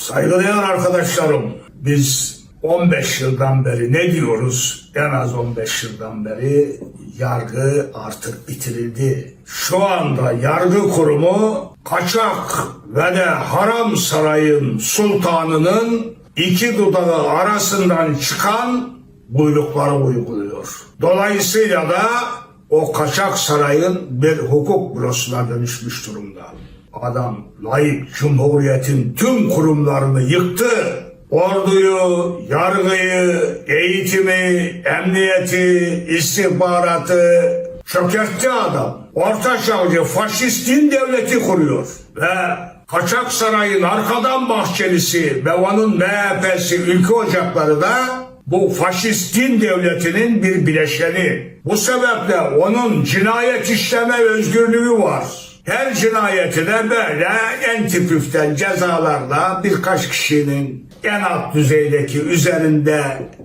Saygıdeğer arkadaşlarım, biz 15 yıldan beri ne diyoruz? En az 15 yıldan beri yargı artık bitirildi. Şu anda yargı kurumu kaçak ve de haram sarayın sultanının iki dudağı arasından çıkan buyrukları uyguluyor. Dolayısıyla da o kaçak sarayın bir hukuk bürosuna dönüşmüş durumda. Adam layık cumhuriyetin tüm kurumlarını yıktı. Orduyu, yargıyı, eğitimi, emniyeti, istihbaratı çökertti adam. Orta çağcı faşist din devleti kuruyor. Ve Kaçak Saray'ın arkadan bahçelisi onun MHP'si ülke ocakları da bu faşist din devletinin bir bileşeni. Bu sebeple onun cinayet işleme özgürlüğü var. Her cinayeti de böyle en tipüften cezalarla birkaç kişinin en alt düzeydeki üzerinde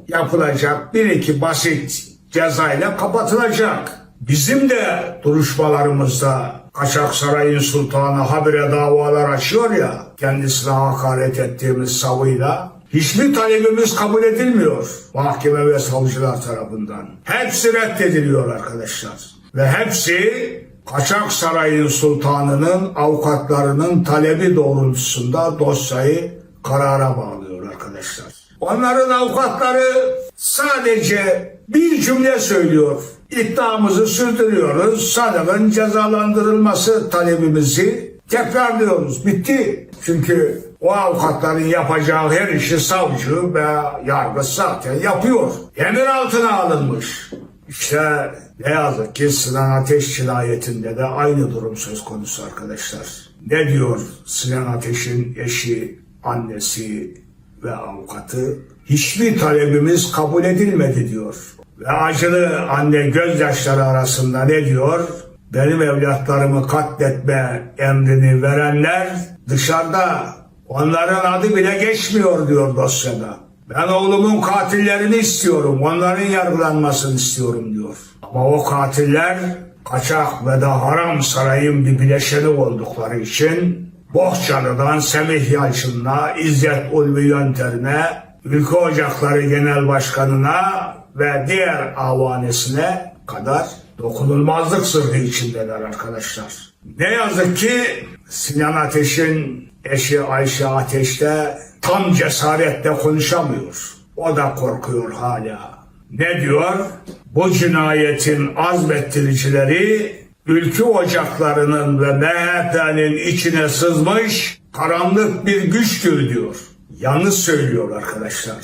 yapılacak bir iki basit cezayla kapatılacak. Bizim de duruşmalarımızda Kaçak Sarayın Sultanı habire davalar açıyor ya kendisine hakaret ettiğimiz savıyla hiçbir talebimiz kabul edilmiyor mahkeme ve savcılar tarafından. Hepsi reddediliyor arkadaşlar. Ve hepsi Kaçak Sarayın Sultanı'nın avukatlarının talebi doğrultusunda dosyayı karara bağlıyor arkadaşlar. Onların avukatları sadece bir cümle söylüyor. İddiamızı sürdürüyoruz. Sanığın cezalandırılması talebimizi tekrarlıyoruz. Bitti. Çünkü o avukatların yapacağı her işi savcı ve yargı zaten yapıyor. Emir altına alınmış. İşte ne yazık ki Sinan Ateş cinayetinde de aynı durum söz konusu arkadaşlar. Ne diyor Sinan Ateş'in eşi, annesi ve avukatı? Hiçbir talebimiz kabul edilmedi diyor. Ve acılı anne gözyaşları arasında ne diyor? Benim evlatlarımı katletme emrini verenler dışarıda. Onların adı bile geçmiyor diyor dosyada. Ben oğlumun katillerini istiyorum. Onların yargılanmasını istiyorum diyor. Ama o katiller kaçak ve de haram sarayın bir bileşeni oldukları için Bohçalı'dan Semih Yalçın'la İzzet Ulvi Yönter'ine, Ülke Ocakları Genel Başkanı'na ve diğer avanesine kadar dokunulmazlık sırrı içindeler arkadaşlar. Ne yazık ki Sinan Ateş'in eşi Ayşe Ateş'te tam cesaretle konuşamıyor. O da korkuyor hala. Ne diyor? Bu cinayetin azmettiricileri ülke ocaklarının ve MHP'nin içine sızmış karanlık bir güçtür diyor. Yanlış söylüyor arkadaşlar.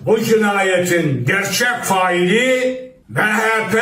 Bu cinayetin gerçek faili MHP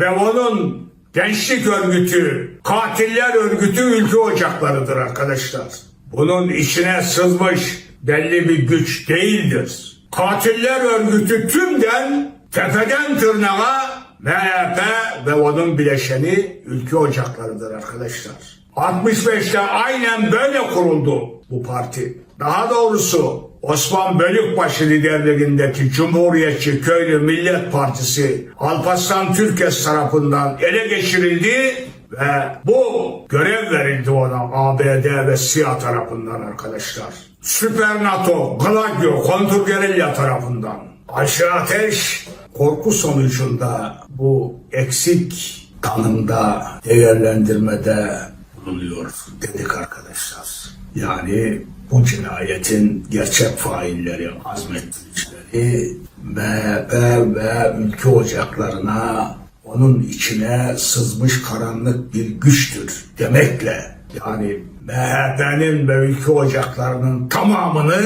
ve onun gençlik örgütü, katiller örgütü ülke ocaklarıdır arkadaşlar. Bunun içine sızmış belli bir güç değildir. Katiller örgütü tümden tepeden tırnağa MHP ve onun bileşeni ülke ocaklarıdır arkadaşlar. 65'te aynen böyle kuruldu bu parti. Daha doğrusu Osman Bölükbaşı liderliğindeki Cumhuriyetçi Köylü Millet Partisi Alparslan Türkes tarafından ele geçirildi ve bu görev verildi ona ABD ve SİA tarafından arkadaşlar. Süper NATO, Gladio, kontrgerilla tarafından. Ayşe Ateş korku sonucunda bu eksik tanımda değerlendirmede bulunuyor dedik arkadaşlar. Yani bu cinayetin gerçek failleri, azmettiricileri MHP ve ülke ocaklarına onun içine sızmış karanlık bir güçtür demekle yani MHP'nin ve ülke ocaklarının tamamını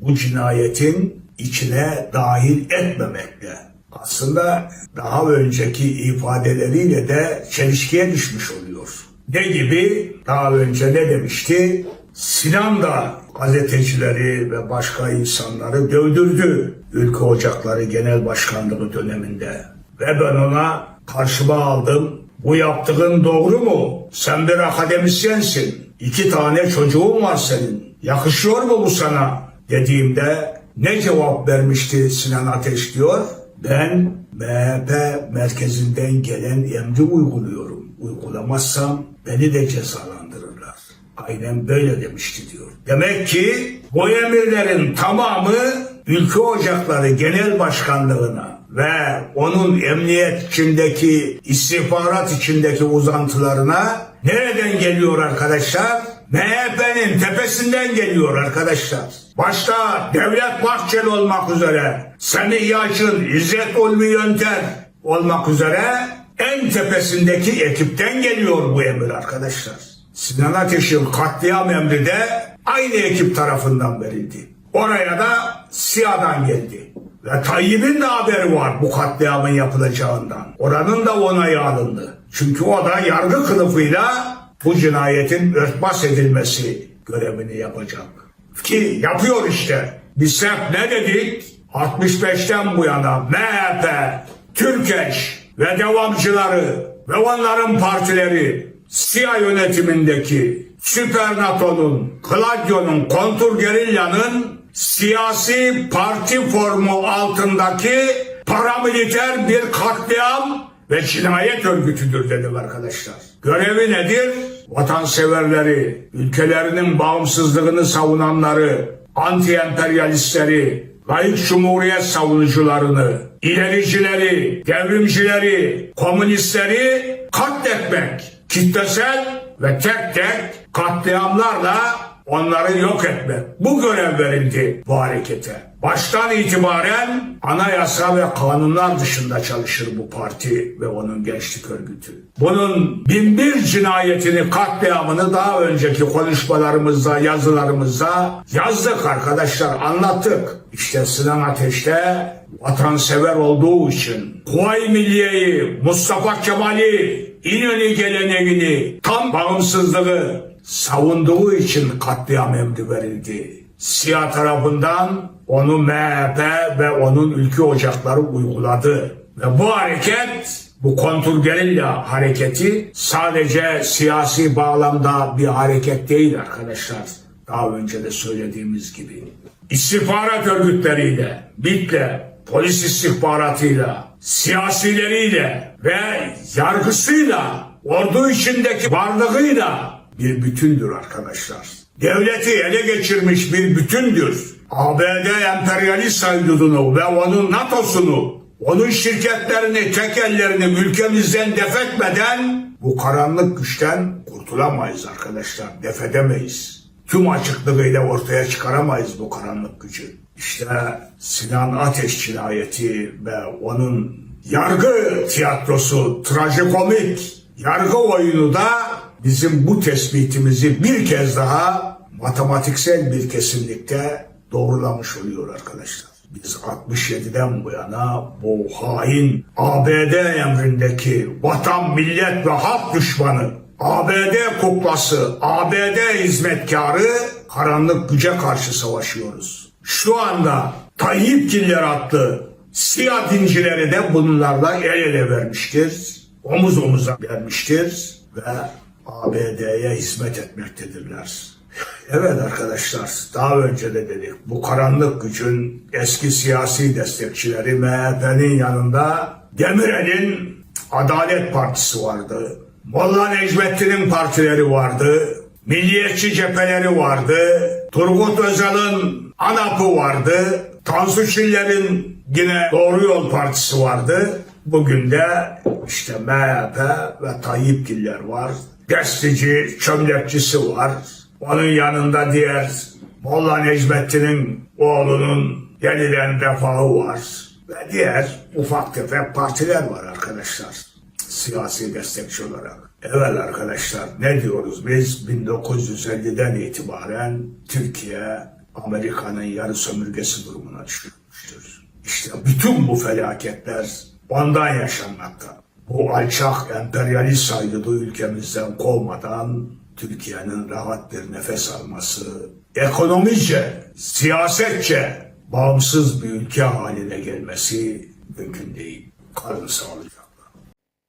bu cinayetin içine dahil etmemekle aslında daha önceki ifadeleriyle de çelişkiye düşmüş oluyor. Ne gibi? Daha önce ne demişti? Sinan da gazetecileri ve başka insanları dövdürdü Ülke Ocakları Genel Başkanlığı döneminde. Ve ben ona karşıma aldım. Bu yaptığın doğru mu? Sen bir akademisyensin. İki tane çocuğun var senin. Yakışıyor mu bu sana? Dediğimde ne cevap vermişti Sinan Ateş diyor? Ben MHP merkezinden gelen emri uyguluyorum. Uygulamazsam beni de cezalandırırlar. aynen böyle demişti diyor. Demek ki bu emirlerin tamamı Ülke Ocakları Genel Başkanlığına ve onun emniyet içindeki, istihbarat içindeki uzantılarına nereden geliyor arkadaşlar? MHP'nin tepesinden geliyor arkadaşlar. Başta Devlet Bahçeli olmak üzere, Semih Yalçın, İzzet Ulvi Yönter olmak üzere en tepesindeki ekipten geliyor bu emir arkadaşlar. Sinan Ateş'in katliam emri de aynı ekip tarafından verildi. Oraya da SİA'dan geldi. Ve Tayyip'in de haberi var bu katliamın yapılacağından. Oranın da onayı alındı. Çünkü o da yargı kılıfıyla bu cinayetin örtbas edilmesi görevini yapacak. Ki yapıyor işte. Biz hep ne dedik? 65'ten bu yana MHP, Türkeş ve devamcıları ve onların partileri SİA yönetimindeki Süper NATO'nun, Gladio'nun, Kontur Gerilla'nın siyasi parti formu altındaki paramiliter bir katliam ve cinayet örgütüdür dedim arkadaşlar. Görevi nedir? Vatanseverleri, ülkelerinin bağımsızlığını savunanları, anti-emperyalistleri, layık cumhuriyet savunucularını, ilericileri, devrimcileri, komünistleri katletmek, kitlesel ve tek tek katliamlarla onları yok etmek. Bu görev verildi bu harekete. Baştan itibaren anayasa ve kanunlar dışında çalışır bu parti ve onun gençlik örgütü. Bunun binbir cinayetini, katliamını daha önceki konuşmalarımızda, yazılarımızda yazdık arkadaşlar, anlattık. İşte Sinan Ateş'te vatansever olduğu için Kuvayi Milliye'yi, Mustafa Kemal'i, İnönü geleneğini, tam bağımsızlığı savunduğu için katliam emri verildi. Siyah tarafından onu MHP ve onun ülke ocakları uyguladı. Ve bu hareket, bu kontrgerilla hareketi sadece siyasi bağlamda bir hareket değil arkadaşlar. Daha önce de söylediğimiz gibi. İstihbarat örgütleriyle, MİT'le, polis istihbaratıyla, siyasileriyle ve yargısıyla, ordu içindeki varlığıyla bir bütündür arkadaşlar. Devleti ele geçirmiş bir bütündür. ABD emperyalist haydudunu ve onun NATO'sunu, onun şirketlerini, tekellerini ülkemizden def etmeden bu karanlık güçten kurtulamayız arkadaşlar. Def edemeyiz. Tüm açıklığıyla ortaya çıkaramayız bu karanlık gücü. İşte Sinan Ateş cinayeti ve onun yargı tiyatrosu, trajikomik yargı oyunu da bizim bu tespitimizi bir kez daha matematiksel bir kesinlikte doğrulamış oluyor arkadaşlar. Biz 67'den bu yana bu hain ABD emrindeki vatan, millet ve halk düşmanı ABD kuklası, ABD hizmetkarı karanlık güce karşı savaşıyoruz. Şu anda Tayyipgiller adlı siyah dincileri de bunlarla el ele vermiştir. Omuz omuza vermiştir ve ABD'ye hizmet etmektedirler. Evet arkadaşlar daha önce de dedik bu karanlık gücün eski siyasi destekçileri MHP'nin yanında Demirel'in Adalet Partisi vardı. Molla Necmettin'in partileri vardı. Milliyetçi cepheleri vardı. Turgut Özal'ın ANAP'ı vardı. Tansu Çiller'in yine Doğru Yol Partisi vardı. Bugün de işte MHP ve Tayyipgiller var. Gazeteci, çömlekçisi var. Onun yanında diğer Molla Necmettin'in oğlunun yeniden refahı var. Ve diğer ufak tefek partiler var arkadaşlar. Siyasi destekçi olarak. Evet arkadaşlar ne diyoruz biz 1950'den itibaren Türkiye Amerika'nın yarı sömürgesi durumuna düşürmüştür. İşte bütün bu felaketler ondan yaşanmakta. Bu alçak emperyalist saydığı ülkemizden kovmadan Türkiye'nin rahat bir nefes alması, ekonomice, siyasetçe bağımsız bir ülke haline gelmesi mümkün değil. Kalın sağlıcakla.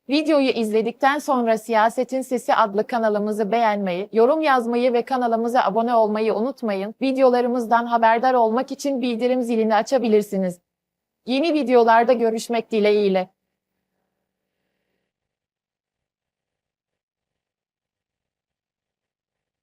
Videoyu izledikten sonra Siyasetin Sesi adlı kanalımızı beğenmeyi, yorum yazmayı ve kanalımıza abone olmayı unutmayın. Videolarımızdan haberdar olmak için bildirim zilini açabilirsiniz. Yeni videolarda görüşmek dileğiyle.